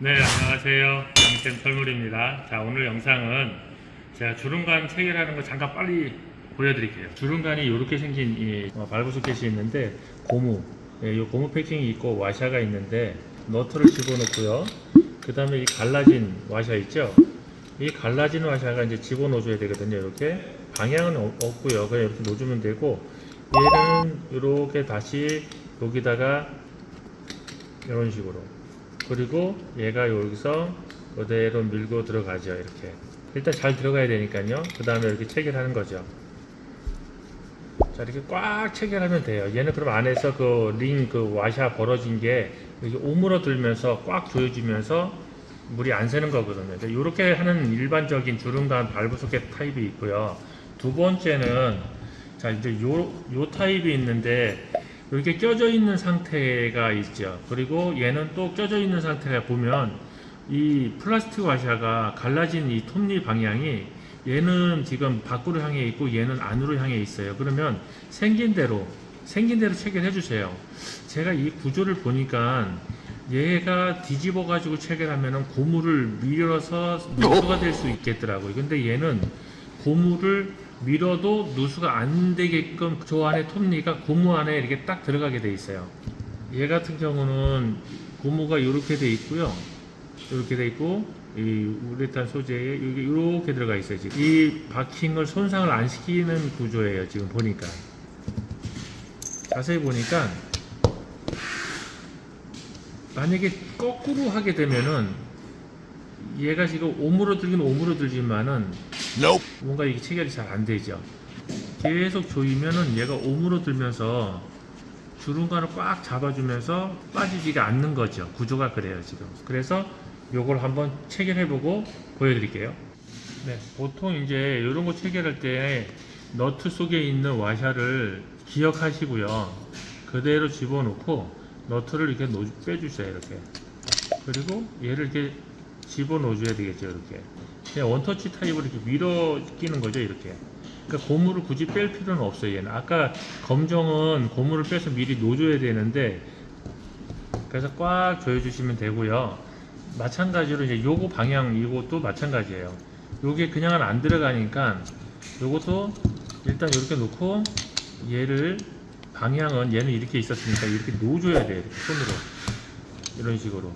네, 안녕하세요. 양쌤 설물입니다. 자, 오늘 영상은 제가 주름간 체결하는 거 잠깐 빨리 보여드릴게요. 주름간이 이렇게 생긴 이 어, 발부 소켓이 있는데 고무, 예, 이 고무 패킹이 있고 와샤가 있는데 너트를 집어넣고요. 그 다음에 이 갈라진 와샤 있죠? 이 갈라진 와샤가 이제 집어넣어줘야 되거든요. 이렇게 방향은 없- 없고요. 그냥 이렇게 놓주면 되고 얘는 이렇게 다시 여기다가 이런 식으로 그리고 얘가 여기서 그대로 밀고 들어가죠 이렇게. 일단 잘 들어가야 되니까요. 그 다음에 이렇게 체결하는 거죠. 자 이렇게 꽉 체결하면 돼요. 얘는 그럼 안에서 그 링그 와샤 벌어진 게 이렇게 오므러들면서 꽉 조여지면서 물이 안 새는 거거든요. 이렇게 하는 일반적인 주름간 발부 소켓 타입이 있고요. 두 번째는 자 이제 요, 요 타입이 있는데 이렇게 껴져 있는 상태가 있죠. 그리고 얘는 또 껴져 있는 상태가 보면 이 플라스틱 와샤가 갈라진 이 톱니 방향이 얘는 지금 밖으로 향해 있고 얘는 안으로 향해 있어요. 그러면 생긴 대로 생긴 대로 체결해 주세요. 제가 이 구조를 보니까 얘가 뒤집어 가지고 체결하면은 고무를 밀어서 누수가 될 수 있겠더라고요. 근데 얘는 고무를 밀어도 누수가 안 되게끔 저 안에 톱니가 고무 안에 이렇게 딱 들어가게 돼 있어요. 얘 같은 경우는 고무가 이렇게 돼 있고요. 이렇게 돼 있고 이 우레탄 소재에 여기 이렇게 들어가 있어요. 지금 이 바킹을 손상을 안 시키는 구조예요. 지금 보니까 자세히 보니까 만약에 거꾸로 하게 되면은 얘가 지금 오므러들긴 오므러들지만은 Nope. 뭔가 이게 체결이 잘 안 되죠. 계속 조이면은 얘가 오므러들면서 주름관을 꽉 잡아주면서 빠지지가 않는 거죠. 구조가 그래요 지금. 그래서 요걸 한번 체결해보고 보여드릴게요. 네, 보통 이제 이런 거 체결할 때 너트 속에 있는 와샤를 기억하시고요. 그대로 집어넣고 너트를 이렇게 놓- 빼주세요 이렇게. 그리고 얘를 이렇게 집어넣어줘야 되겠죠 이렇게. 그냥 원터치 타입으로 이렇게 밀어 끼는 거죠 이렇게. 그러니까 고무를 굳이 뺄 필요는 없어요 얘는. 아까 검정은 고무를 빼서 미리 놓줘야 되는데 그래서 꽉 조여주시면 되고요. 마찬가지로 이제 요거 방향 이것도 마찬가지예요. 요게 그냥은 안 들어가니까 요것도 일단 이렇게 놓고 얘를 방향은 얘는 이렇게 있었으니까 이렇게 놓줘야 돼요. 손으로 이런 식으로.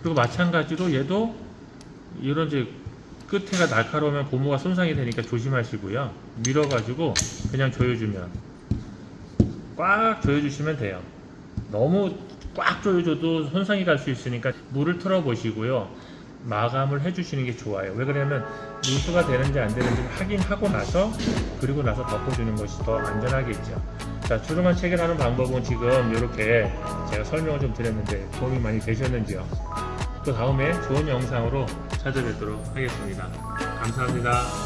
그리고 마찬가지로 얘도 이런 이제 끝에가 날카로우면 고무가 손상이 되니까 조심하시고요. 밀어가지고 그냥 조여주면 꽉 조여주시면 돼요. 너무 꽉 조여줘도 손상이 갈 수 있으니까 물을 틀어 보시고요. 마감을 해주시는 게 좋아요. 왜 그러냐면 누수가 되는지 안 되는지 확인하고 나서 그리고 나서 덮어주는 것이 더 안전하겠죠. 자, 주름만 체결하는 방법은 지금 이렇게 제가 설명을 좀 드렸는데 도움이 많이 되셨는지요? 또 다음에 좋은 영상으로 찾아뵙도록 하겠습니다. 감사합니다.